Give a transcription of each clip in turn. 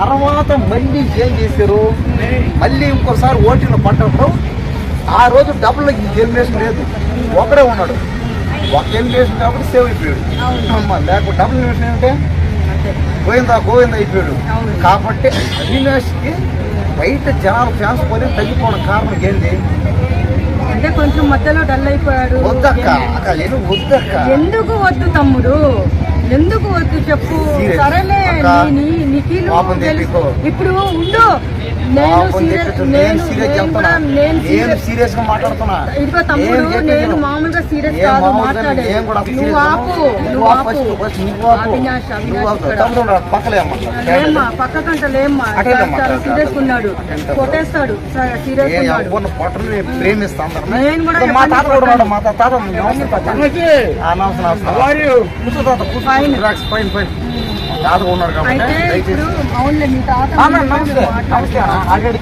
తర్వాత మళ్ళీ ఏం చేశారు? మళ్ళీ ఇంకోసారి ఓటింగ్ పడ్డప్పుడు ఆ రోజు డబ్బులు ఎలిమినేషన్ లేదు. ఒకడే ఉన్నాడు. ఒక ఎలిమినేషన్ కాబట్టి సేవ్ అయిపోయాడు. లేకపోతే డబుల్ ఎలిమినేషన్ అంటే గోవిందా గోవింద అయిపోయాడు. కాబట్టి అవినాష్కి బయట జనాల ఫ్యాన్స్ పోతే తగ్గిపోవడం కారణం ఏంటి అంటే కొంచెం మధ్యలో డల్ అయిపోయాడు. వద్దక్క. ఎందుకు వద్దు తమ్ముడు? ఎందుకు వద్దు చెప్పు. సరేలే. ఇప్పుడు ఉండు. నేను సీరియస్ సీరియస్గా మాట్లాడుతున్నా? ఇదిగో తమ్ముడు నేను? మామూలుగా సీరియస్ కాదు మాట్లాడే. నువ్వు ఆపు నువ్వు ఆపు. అవినాష్ అవినాష్ అమ్మ. లేమ్మా చాలా సీరియస్. ఉన్నాడు. కొట్టేస్తాడు. సీరియస్ నేను కూడా ఇప్పుడు మా తాత చెప్పండి, కూడా ఉన్నాడు మా తాత తాత. Fine. రిలాక్స్ ఫైన్ ఫైన్ తాత కూడా ఉన్నాడు కాబట్టి దయచేసి. నమస్తే. నమస్తే. ఆల్రెడీ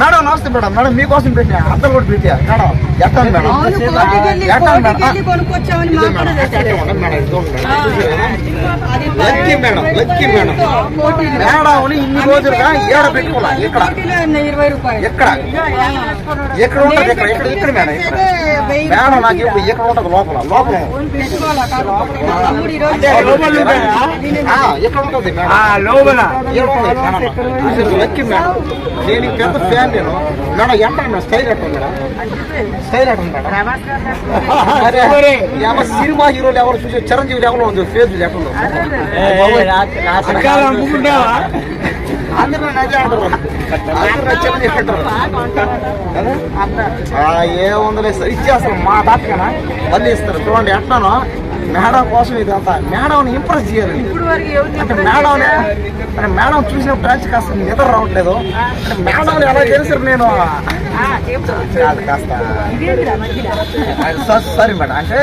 మేడం నమస్తే మేడం. మేడం మీకోసం పెట్టా అత్తలు కూడా పెట్టా మేడం ఎక్కండి మేడం? వెళ్ళి madam? Lucky madam, lucky madam. Madam. ఇన్ని రోజులుగా ఏడ పెట్టుకోలే ఇక్కడ ఎక్కడ? ఎక్కడ? ఉంటుంది? ఎక్కడ? ఎక్కడ? ఇక్కడ మేడం? ఇక్కడ మేడం నాకు ఇప్పుడు ఎక్కడ ఉంటుంది లోపల? లోపల. పెట్టుకోవాలా ఎక్కడ ఉంటుంది మేడం? లోపల. Lucky madam. నేను పెద్ద ఫ్యాన్ నేను మేడం ఎంత మేడం స్టైల్ ఎట్ట మేడం స్టైల్ ఎట్ట మేడం అరే ఏమో సినిమా హీరోలు ఎవరు చూసి నన్ను అదే అంటారు. అందరూ నన్ను చిరంజీవి అంటారు. ఆ, ఏముందిలే సార్ ఇచ్చేస్తారు మా తాతకనా. మళ్ళీ ఇస్తారు. చూడండి ఎట్లానో మేడం కోసం ఇదంతా. మేడం ఇంప్రెస్ చేయాలి. అంటే మేడం అంటే మేడం చూసినప్పుడు డాన్స్ కాస్త నిద్ర రావట్లేదు. అంటే మేడం ఎలా తెలుసు నేను? అది కాస్త సరే మేడం. అంటే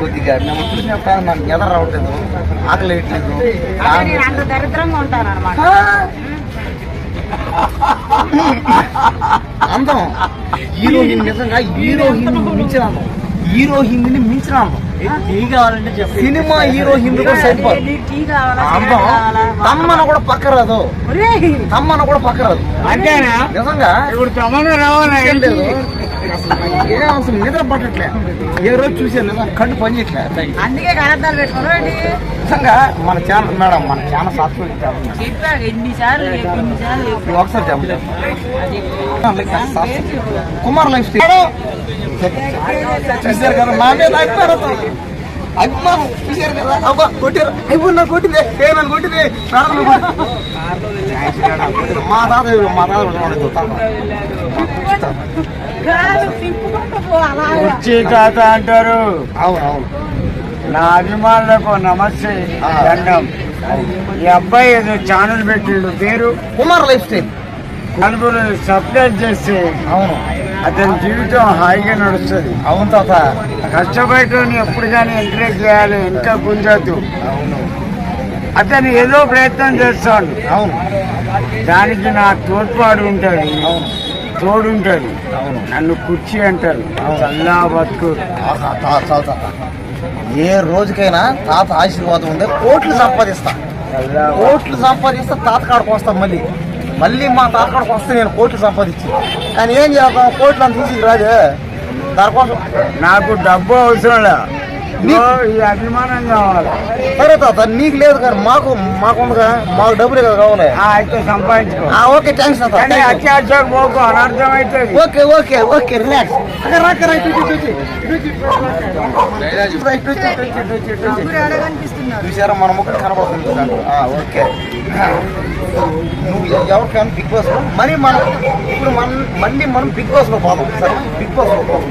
కొద్దిగా మేము చూసినప్పుడు నాకు నిద్ర రావట్లేదు. ఆకలి వేయట్లేదు అంత దరిద్రంగా ఉంటాను అనమాట అందం. హీరోయిన్ నిజంగా హీరోయిన్ మించిన అందం హీరోయిన్ మించిన అందం టీ కావాలంటే చెప్పు. సినిమా హీరోయిన్ కూడా సరిపోదు. టీ కావాలా అందం. తమ్మన కూడా పక్కరాదు ఒరేయ్, తమ్మన కూడా పక్కరాదు అంతేనా? నిజంగా? ఇప్పుడు రావాలా? ఏం ఏం అసలు నిద్ర పట్టట్లే. ఏ రోజు చూసాను కళ్ళు పని చేయట్లే. అందుకే కనద్దాలు పెట్టుకున్నాడు నిజంగా మన ఛానల్ మేడం మన ఛానల్ సబ్స్క్రైబ్ ఒకసారి చెప్పలేదు కుమార్ లైఫ్ స్టైల్ చూశారు కదా నా మీద అభిమానం. చూశారు కదా అబ్బా కొట్టారు. అయిపో నా కొట్టింది. ఏ నన్ను కొట్టింది మేడం నన్ను కొట్టింది. మా తాత మా తాత కుర్చీ తాత అంటారు. అవును అవును నా అభిమానులకు నమస్తే ఆ. దండం. ఈ అబ్బాయి ఏదో ఛానల్ పెట్టిండు పేరు? Kumar lifestyle. నలుగురు సబ్స్క్రైబ్ చేస్తే అవును. అతని జీవితం హాయిగా నడుస్తుంది. అవును తాత. కష్టపడటం ఎప్పుడు కానీ ఎంకరేజ్ చేయాలి ఇంకా గుంజద్దు. అవును. అతను ఏదో ప్రయత్నం చేస్తాడు. అవును. దానికి నా తోడ్పాటు ఉంటుంది అవును. తోడుంటాడు. నన్ను కుర్చీ అంటారు. చల్లా బతుకు. ఏ రోజుకైనా తాత ఆశీర్వాదం ఉంటే కోట్లు సంపాదిస్తా. కోట్లు సంపాదిస్తే తాత కాడకు వస్తాం మళ్ళీ. మళ్ళీ మా తాత కాడకు వస్తే నేను కోట్లు సంపాదించి. కానీ ఏం చేద్దాం? కోట్లు అంత రాదే. దానికోసం నాకు డబ్బు అవసరం లే. నీ- ఓ, ఈ అభిమానం కావాలి సరే తాత నీకు లేదు కానీ మాకు మాకు ఉందిగా మాకు డబ్బులు కదా కావాలి ఆ, అయితే సంపాదించుకో ఆ, ఓకే థ్యాంక్స్ కానీ అత్యాచారం పోకు అనర్థం అవుతుంది ఓకే ఓకే ఓకే రిలాక్స్ అక్కడ రాక రైట్ చూసారా మన ముఖం కనబడుతుంది ఓకే నువ్వు ఎవరు ఫ్యాన్ బిగ్ బాస్లో మరి మనం ఇప్పుడు మనం మళ్ళీ మనం బిగ్ బాస్లో పోదాం సరే బిగ్ బాస్లో పోదాం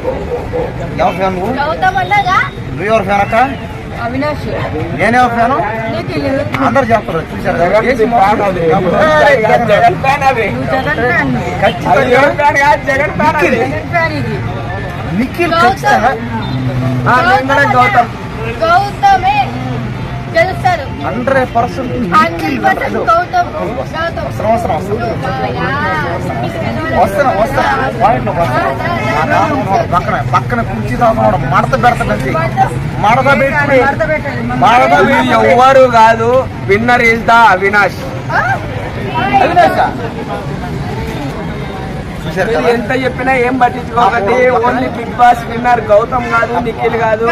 ఎవరు నువ్వు ఎవరు ఫ్యాన్ అక్క అవినాష్ నేనెవరు ఫ్యాను నీకు తెలియదు అందరు చెప్తారు చూసారు కదా? చేసి మాట్లాడు. ఏయ్, జగన్ ఫ్యాన్ అది నువ్వు జగన్ ఫ్యాన్ ఖచ్చితంగా అది జగన్ ఫ్యాన్ కాదు జగన్ ఫ్యాన్ అది జగన్ ఫ్యాన్ ఇది నిఖిల్ ఖచ్చితంగా ఆ, నేను కూడా గౌతమ్ గౌతమే గెలుస్తారు హండ్రెడ్ పర్సెంట్. వస్తాను వస్తాను పాయింట్ ఉన్నాడు పక్కన పక్కన కుర్చీ తాగుతున్నాడు మడత పెడతాడంతే మడత పెట్టి మడత ఎవ్వరు కాదు. Winner is the Avinash. చూశారు మీరు ఎంత చెప్పినా ఏం పట్టించుకోకండి only Bigg Boss winner Gautam కాదు నిఖిల్ కాదు?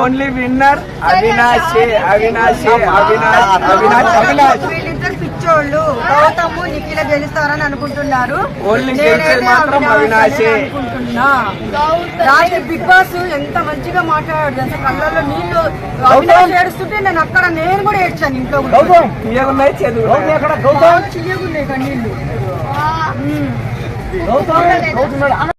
ఓన్లీ విన్నర్ అవినాషే అవినాషే అవినాష్ అవినాష్ అవినాష్. వీళ్ళిద్దరు పిచ్చోళ్ళు. గౌతమ్ నిఖిల గెలుస్తారని అనుకుంటున్నారు. ఓన్లీ మాత్రం అవినాషే. రాత్రి బిగ్ బాస్ ఎంత మంచిగా మాట్లాడాడు తెలుసా? కళ్ళల్లో నీళ్ళు అవినాష్ ఏడుస్తుంటే నేను అక్కడ నేను కూడా ఏడ్చాను ఇంట్లో కూడా. చదువు గౌతమ్ చియ్యగున్నాయి కన్నీళ్ళు ఆ. గౌతమ్ గౌతమ్ మేడం. అన్న